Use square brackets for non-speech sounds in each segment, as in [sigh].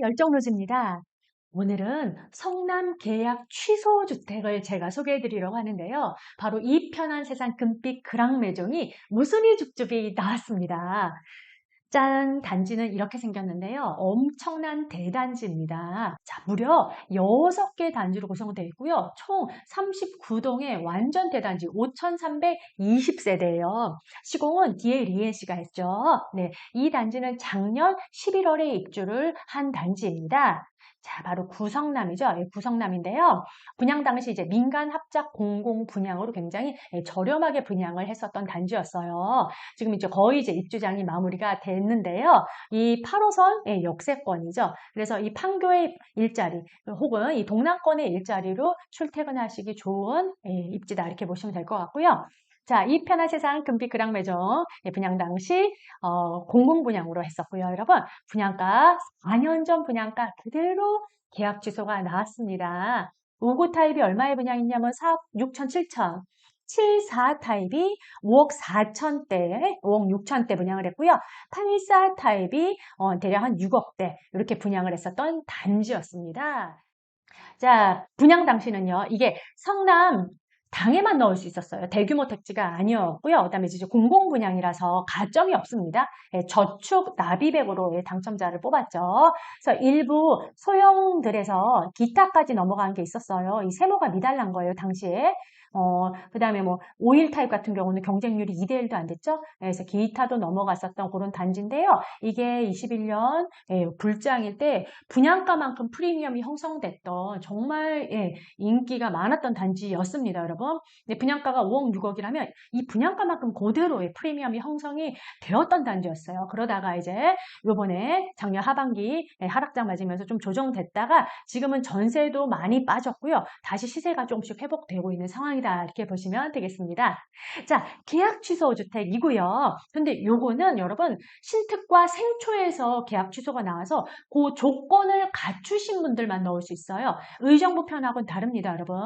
열정로즈입니다. 오늘은 성남 계약 취소 주택을 제가 소개해 드리려고 하는데요. 바로 이 편한 세상 금빛 그랑 매종이 무순이 줍줍이 나왔습니다. 짠! 단지는 이렇게 생겼는데요. 엄청난 대단지입니다. 자, 무려 6개 단지로 구성되어 있고요. 총 39동의 완전 대단지 5,320세대예요. 시공은 DL ENC가 했죠. 네, 이 단지는 작년 11월에 입주를 한 단지입니다. 자, 바로 구성남이죠. 예, 구성남인데요. 분양 당시 이제 민간 합작 공공 분양으로 굉장히 예, 저렴하게 분양을 했었던 단지였어요. 지금 이제 거의 이제 입주장이 마무리가 됐는데요. 이 8호선 예, 역세권이죠. 그래서 이 판교의 일자리 혹은 이 동남권의 일자리로 출퇴근하시기 좋은 입지다 이렇게 보시면 될 것 같고요. 자, 이 편한 세상 금빛 그랑 매종 분양 당시 어, 공공 분양으로 했었고요. 여러분, 분양가 4년 전 분양가 그대로 계약 취소가 나왔습니다. 59 타입이 얼마에 분양했냐면 4억 6천 7천 74 타입이 5억 4천대, 5억 6천대 분양을 했고요. 84 타입이 어, 대략 한 6억대 이렇게 분양을 했었던 단지였습니다. 자, 분양 당시는요. 이게 성남 당에만 넣을 수 있었어요. 대규모 택지가 아니었고요. 그다음에 이제 공공 분양이라서 가점이 없습니다. 예, 저축 나비백으로 예, 당첨자를 뽑았죠. 그래서 일부 소형들에서 기타까지 넘어간 게 있었어요. 이 세모가 미달난 거예요, 당시에. 어, 그 다음에 뭐, 오일 타입 같은 경우는 경쟁률이 2대1도 안 됐죠? 네, 그래서 기타도 넘어갔었던 그런 단지인데요. 이게 21년 예, 불장일 때 분양가만큼 프리미엄이 형성됐던 정말 예, 인기가 많았던 단지였습니다, 여러분. 근데 분양가가 5억, 6억이라면 이 분양가만큼 그대로 의 프리미엄이 형성이 되었던 단지였어요. 그러다가 이제 요번에 작년 하반기 예, 하락장 맞으면서 좀 조정됐다가 지금은 전세도 많이 빠졌고요. 다시 시세가 조금씩 회복되고 있는 상황이 상황이다 이렇게 보시면 되겠습니다. 자, 계약 취소 주택이고요. 근데 요거는 여러분 신특과 생초에서 계약 취소가 나와서 그 조건을 갖추신 분들만 넣을 수 있어요. 의정부 편하고는 다릅니다, 여러분.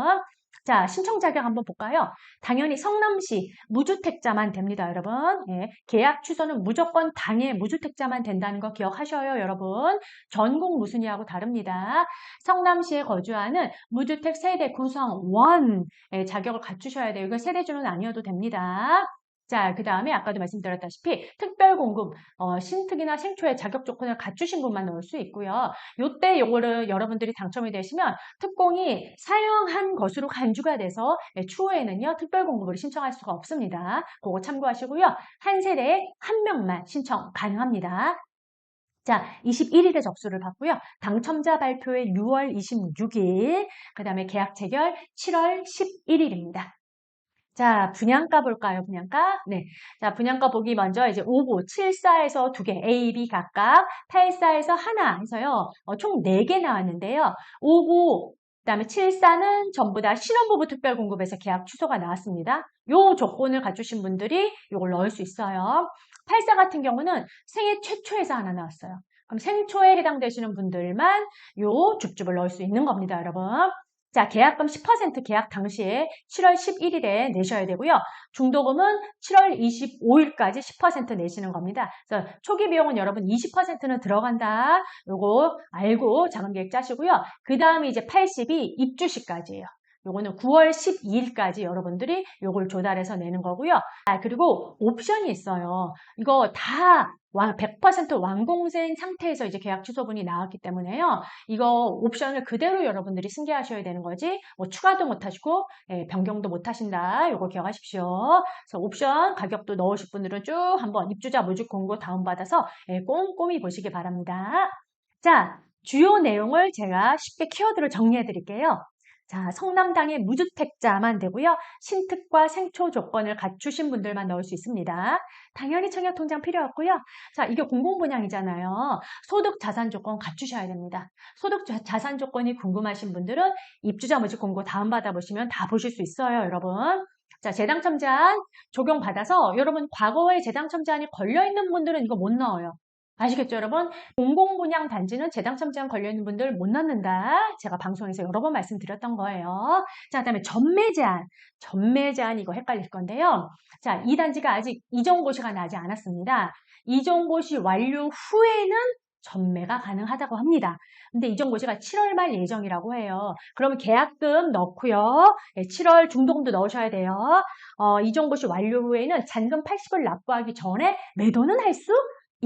자, 신청 자격 한번 볼까요? 당연히 성남시 무주택자만 됩니다, 여러분. 예, 계약 취소는 무조건 당해 무주택자만 된다는 거 기억하셔요, 여러분. 전국 무순이하고 다릅니다. 성남시에 거주하는 무주택 세대 구성원 예, 자격을 갖추셔야 돼요. 이거 세대주는 아니어도 됩니다. 자, 그 다음에 아까도 말씀드렸다시피 특별 공급, 어, 신특이나 생초의 자격 조건을 갖추신 분만 넣을 수 있고요. 요때 요거를 여러분들이 당첨이 되시면 특공이 사용한 것으로 간주가 돼서 예, 추후에는요, 특별 공급을 신청할 수가 없습니다. 그거 참고하시고요. 한 세대에 한 명만 신청 가능합니다. 자, 21일에 접수를 받고요. 당첨자 발표에 6월 26일, 그 다음에 계약 체결 7월 11일입니다. 자, 분양가 볼까요? 분양가? 네. 자, 분양가 보기 먼저 이제 5구, 74에서 2개, A, B 각각, 84에서 하나 해서요. 어, 총 4개 나왔는데요. 5구, 그 다음에 74는 전부 다 신혼부부 특별 공급에서 계약 취소가 나왔습니다. 요 조건을 갖추신 분들이 이걸 넣을 수 있어요. 84 같은 경우는 생애 최초에서 하나 나왔어요. 그럼 생초에 해당되시는 분들만 요 줍줍을 넣을 수 있는 겁니다, 여러분. 자, 계약금 10% 계약 당시에 7월 11일에 내셔야 되고요. 중도금은 7월 25일까지 10% 내시는 겁니다. 그래서 초기 비용은 여러분 20%는 들어간다. 요거 알고 자금 계획 짜시고요. 그 다음에 이제 80이 입주 시까지예요. 요거는 9월 12일까지 여러분들이 요걸 조달해서 내는 거고요. 아, 그리고 옵션이 있어요. 이거 다 100% 완공된 상태에서 이제 계약 취소분이 나왔기 때문에요. 이거 옵션을 그대로 여러분들이 승계하셔야 되는 거지. 뭐 추가도 못 하시고 예, 변경도 못 하신다. 요거 기억하십시오. 그래서 옵션 가격도 넣으실 분들은 쭉 한번 입주자 모집 공고 다운받아서 예, 꼼꼼히 보시기 바랍니다. 자, 주요 내용을 제가 쉽게 키워드를 정리해 드릴게요. 자, 성남당의 무주택자만 되고요. 신특과 생초 조건을 갖추신 분들만 넣을 수 있습니다. 당연히 청약통장 필요 없고요. 자, 이게 공공분양이잖아요. 소득 자산 조건 갖추셔야 됩니다. 소득 자산 조건이 궁금하신 분들은 입주자 모집 공고 다운 받아 보시면 다 보실 수 있어요, 여러분. 자, 재당첨 제한 적용받아서 여러분 과거에 재당첨 제한이 걸려있는 분들은 이거 못 넣어요. 아시겠죠, 여러분? 공공분양 단지는 재당첨 제한 걸려있는 분들 못 넣는다. 제가 방송에서 여러 번 말씀드렸던 거예요. 자, 그 다음에 전매 제한. 전매 제한 이거 헷갈릴 건데요. 자, 이 단지가 아직 이전고시가 나지 않았습니다. 이전고시 완료 후에는 전매가 가능하다고 합니다. 근데 이전고시가 7월 말 예정이라고 해요. 그러면 계약금 넣고요. 7월 중도금도 넣으셔야 돼요. 어, 이전고시 완료 후에는 잔금 80을 납부하기 전에 매도는 할 수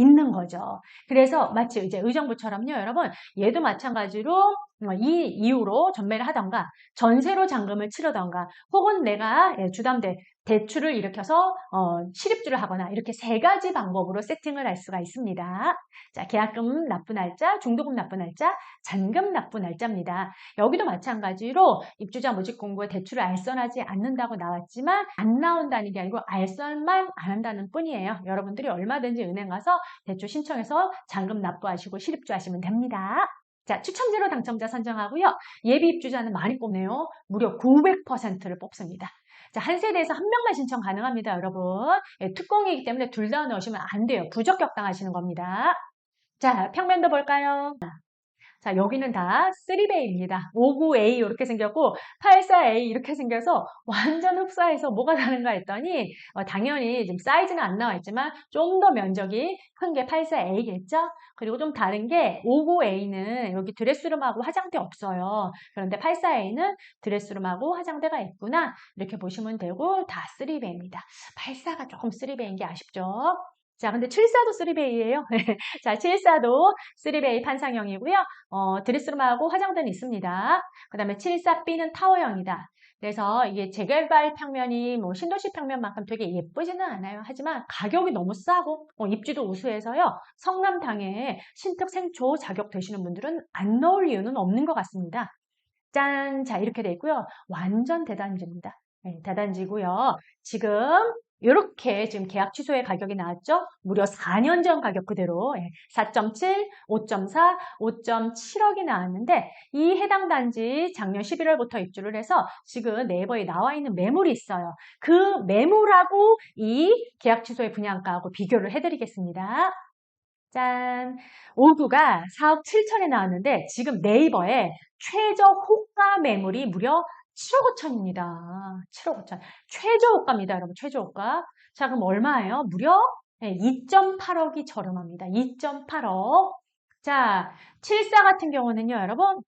있는 거죠. 그래서 마치 이제 의정부처럼요, 여러분, 얘도 마찬가지로 어, 이 이유로 전매를 하던가 전세로 잔금을 치르던가 혹은 내가 예, 주담대 대출을 일으켜서 어, 실입주를 하거나 이렇게 세 가지 방법으로 세팅을 할 수가 있습니다. 자, 계약금 납부 날짜, 중도금 납부 날짜, 잔금 납부 날짜입니다. 여기도 마찬가지로 입주자 모집 공고에 대출을 알선하지 않는다고 나왔지만 안 나온다는 게 아니고 알선만 안 한다는 뿐이에요. 여러분들이 얼마든지 은행 가서 대출 신청해서 잔금 납부하시고 실입주 하시면 됩니다. 자, 추첨제로 당첨자 선정하고요. 예비 입주자는 많이 뽑네요. 무려 900%를 뽑습니다. 자, 한 세대에서 한 명만 신청 가능합니다, 여러분. 예, 특공이기 때문에 둘 다 넣으시면 안 돼요. 부적격 당하시는 겁니다. 자, 평면도 볼까요? 자, 여기는 다 3베이입니다. 59A 이렇게 생겼고 84A 이렇게 생겨서 완전 흡사해서 뭐가 다른가 했더니 어, 당연히 지금 사이즈는 안 나와 있지만 좀 더 면적이 큰 게 84A겠죠? 그리고 좀 다른 게 59A는 여기 드레스룸하고 화장대 없어요. 그런데 84A는 드레스룸하고 화장대가 있구나 이렇게 보시면 되고 다 3베이입니다. 84가 조금 3베이인 게 아쉽죠? 자, 근데 74도 3베이예요. [laughs] 자, 74도 3베이 판상형이고요. 어, 드레스룸하고 화장대는 있습니다. 그 다음에 74B는 타워형이다. 그래서 이게 재개발 평면이 뭐 신도시 평면만큼 되게 예쁘지는 않아요. 하지만 가격이 너무 싸고 어, 입지도 우수해서요. 성남당에 신특 생초 자격 되시는 분들은 안 넣을 이유는 없는 것 같습니다. 짠! 자, 이렇게 돼 있고요. 완전 대단지입니다. 네, 대단지고요. 지금 이렇게 지금 계약 취소의 가격이 나왔죠? 무려 4년 전 가격 그대로 4.7, 5.4, 5.7억이 나왔는데 이 해당 단지 작년 11월부터 입주를 해서 지금 네이버에 나와 있는 매물이 있어요. 그 매물하고 이 계약 취소의 분양가하고 비교를 해드리겠습니다. 짠! 5구가 4억 7천에 나왔는데 지금 네이버에 최저 호가 매물이 무려 7억 5천입니다. 7억 5천. 최저 호가입니다, 여러분. 최저 호가. 자, 그럼 얼마예요? 무려 2.8억이 저렴합니다. 2.8억. 자, 74 같은 경우는요, 여러분.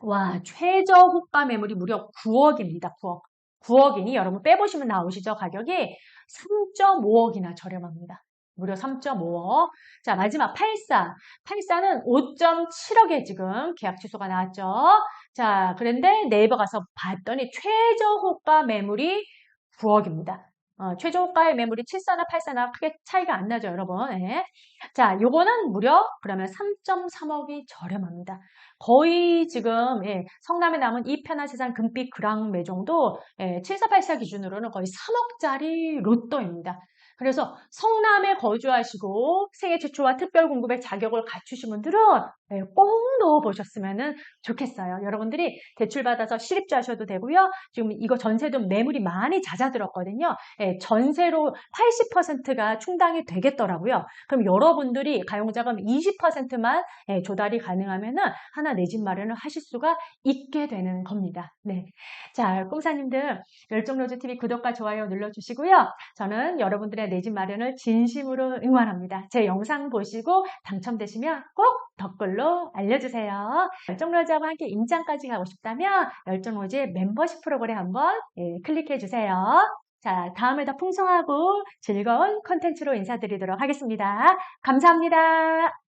와, 최저 호가 매물이 무려 9억입니다. 9억. 9억이니 여러분 빼보시면 나오시죠? 가격이 3.5억이나 저렴합니다. 무려 3.5억. 자, 마지막 84. 84는 5.7억에 지금 계약 취소가 나왔죠. 자, 그런데 네이버 가서 봤더니 최저 호가 매물이 9억입니다. 어, 최저 호가의 매물이 7사나 8사나 크게 차이가 안 나죠, 여러분. 네. 자, 요거는 무려 그러면 3.3억이 저렴합니다. 거의 지금 예, 성남에 남은 이 편한 세상 금빛 그랑 매종도 예, 7484 기준으로는 거의 3억짜리 로또입니다. 그래서 성남에 거주하시고 생애 최초와 특별 공급의 자격을 갖추신 분들은 네, 꼭 넣어보셨으면 좋겠어요. 여러분들이 대출받아서 실입주 하셔도 되고요. 지금 이거 전세도 매물이 많이 잦아들었거든요. 네, 전세로 80%가 충당이 되겠더라고요. 그럼 여러분들이 가용자금 20%만 네, 조달이 가능하면 하나 내 집 마련을 하실 수가 있게 되는 겁니다. 네. 자, 꽁사님들 열정로즈TV 구독과 좋아요 눌러주시고요. 저는 여러분들의 내 집 마련을 진심으로 응원합니다. 제 영상 보시고 당첨되시면 꼭 댓글로 알려주세요. 열정로즈하고 함께 임장까지 가고 싶다면 열정로즈의 멤버십 프로그램 한번 예, 클릭해주세요. 자, 다음에 더 풍성하고 즐거운 컨텐츠로 인사드리도록 하겠습니다. 감사합니다.